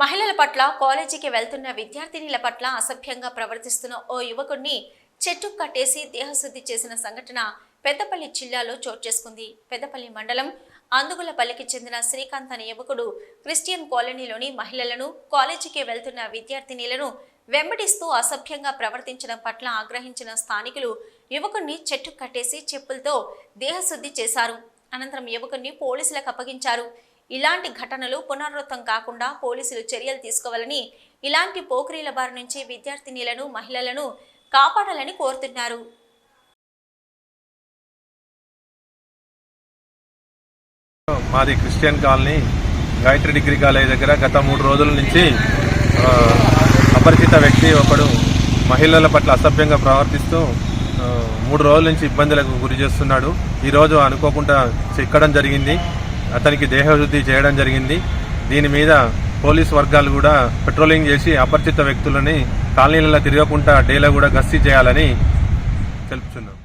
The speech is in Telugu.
మహిళల పట్ల కాలేజీకి వెళ్తున్న విద్యార్థినిల పట్ల అసభ్యంగా ప్రవర్తిస్తున్న ఓ యువకుడిని చెట్టు కట్టేసి దేహశుద్ధి చేసిన సంఘటన పెద్దపల్లి జిల్లాలో చోటు చేసుకుంది. పెద్దపల్లి మండలం అందుగులపల్లికి చెందిన శ్రీకాంత్ అనే యువకుడు క్రిస్టియన్ కాలనీలోని మహిళలను కాలేజీకి వెళ్తున్న విద్యార్థినిలను వెంబడిస్తూ అసభ్యంగా ప్రవర్తించడం పట్ల ఆగ్రహించిన స్థానికులు యువకుడిని చెట్టు కట్టేసి చెప్పులతో దేహశుద్ధి చేశారు. అనంతరం యువకుడిని పోలీసులకు అప్పగించారు. ఇలాంటి ఘటనలు పునరావృతం కాకుండా పోలీసులు చర్యలు తీసుకోవాలని ఇలాంటి పోకిరీల బారి నుంచి విద్యార్థినిలను మహిళలను కాపాడాలని కోరుతున్నారు. మాది Christian colony Gayatri degree college దగ్గర గత మూడు రోజుల నుంచి అపరిచిత వ్యక్తి ఒకడు మహిళల పట్ల అసభ్యంగా ప్రవర్తిస్తూ మూడు రోజుల నుంచి ఇబ్బందులకు గురి చేస్తున్నాడు. ఈరోజు అనుకోకుండా చిక్కడం జరిగింది. అతనికి దేహశుద్ధి చేయడం జరిగింది. దీని మీద పోలీస్ వర్గాలు కూడా పెట్రోలింగ్ చేసి అపరిచిత వ్యక్తులని కాలనీలలో తిరగకుండా డేలో కూడా గస్తీ చేయాలని తెలుపుతున్నాం